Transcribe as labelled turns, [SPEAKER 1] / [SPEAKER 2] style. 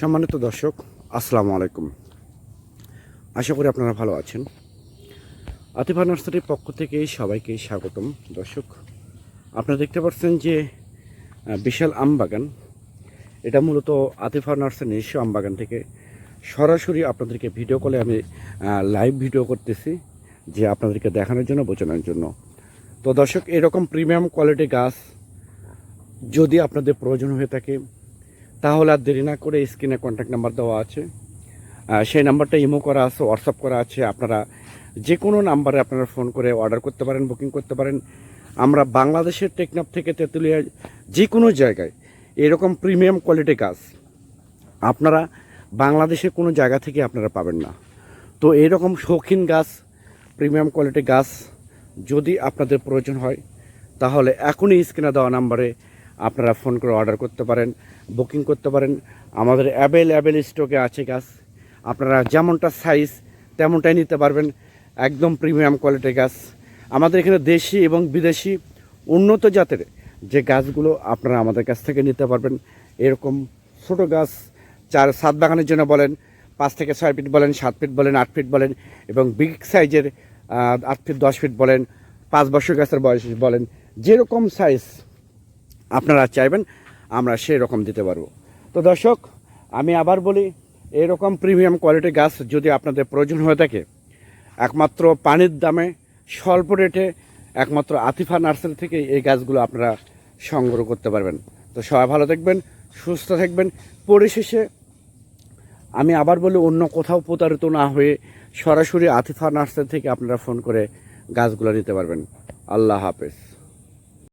[SPEAKER 1] সম্মানিত দর্শক, আসসালামু আলাইকুম। আশা করি আপনারা ভালো আছেন। আতিফা নার্সারির পক্ষ থেকে সবাইকে স্বাগতম। দর্শক, আপনারা দেখতে পাচ্ছেন যে বিশাল আম বাগান এটা মূলত আতিফা নার্সারি নিজস্ব আম বাগান থেকে সরাসরি আপনাদেরকে ভিডিও কলে আমি লাইভ ভিডিও করতেছি, যে আপনাদেরকে দেখানোর জন্য, বোঝানোর জন্য। তো দর্শক, এরকম প্রিমিয়াম কোয়ালিটি গাছ যদি আপনাদের প্রয়োজন হয়ে থাকে তাহলে আর দেরি না করে স্ক্রিনে কন্ট্যাক্ট নাম্বার দেওয়া আছে। সেই নাম্বারটা ইমো করা আছে হোয়াটসঅ্যাপ করা আছে। আপনারা যে কোনো নাম্বারে আপনারা ফোন করে অর্ডার করতে পারেন বুকিং করতে পারেন। আমরা বাংলাদেশের টেকনাফ থেকে তেঁতুলিয়া যে কোনো জায়গায় এরকম প্রিমিয়াম কোয়ালিটি গাছ আপনারা বাংলাদেশের কোনো জায়গা থেকে আপনারা পাবেন না। তো এরকম শৌখিন গাছ প্রিমিয়াম কোয়ালিটি গাছ যদি আপনাদের প্রয়োজন হয়, তাহলে এখনই স্ক্রিনে দেওয়া নাম্বারে আপনারা ফোন করে অর্ডার করতে পারেন, বুকিং করতে পারেন। আমাদের অ্যাভেলেবেল স্টকে আছে গাছ। আপনারা যেমনটা সাইজ তেমনটাই নিতে পারবেন। একদম প্রিমিয়াম কোয়ালিটির গাছ। আমাদের এখানে দেশি এবং বিদেশি উন্নত জাতের যে গাছগুলো আপনারা আমাদের কাছ থেকে নিতে পারবেন। এরকম ছোট গাছ, চার, সাত বাগানের জন্য বলেন, পাঁচ থেকে ছয় ফিট বলেন, সাত ফিট বলেন, আট ফিট বলেন এবং বিগ সাইজের আট ফিট দশ ফিট বলেন, পাঁচ বছর গাছের বয়স বলেন, যেরকম সাইজ আপনারা চাইবেন, আমরা সেই রকম দিতে পারব। তো দর্শক, আমি আবার বলি, এরকম প্রিমিয়াম কোয়ালিটির গাছ যদি আপনাদের প্রয়োজন হয়ে থাকে, একমাত্র পানির দামে স্বল্প রেটে একমাত্র আতিফা নার্সারি থেকে এই গাছগুলো আপনারা সংগ্রহ করতে পারবেন। তো সবাই ভালো থাকবেন, সুস্থ থাকবেন। পরিশেষে আমি আবার বলি, অন্য কোথাও প্রতারিত না হয়ে সরাসরি আতিফা নার্সারি থেকে আপনারা ফোন করে গাছগুলো নিতে পারবেন। আল্লাহ হাফেজ।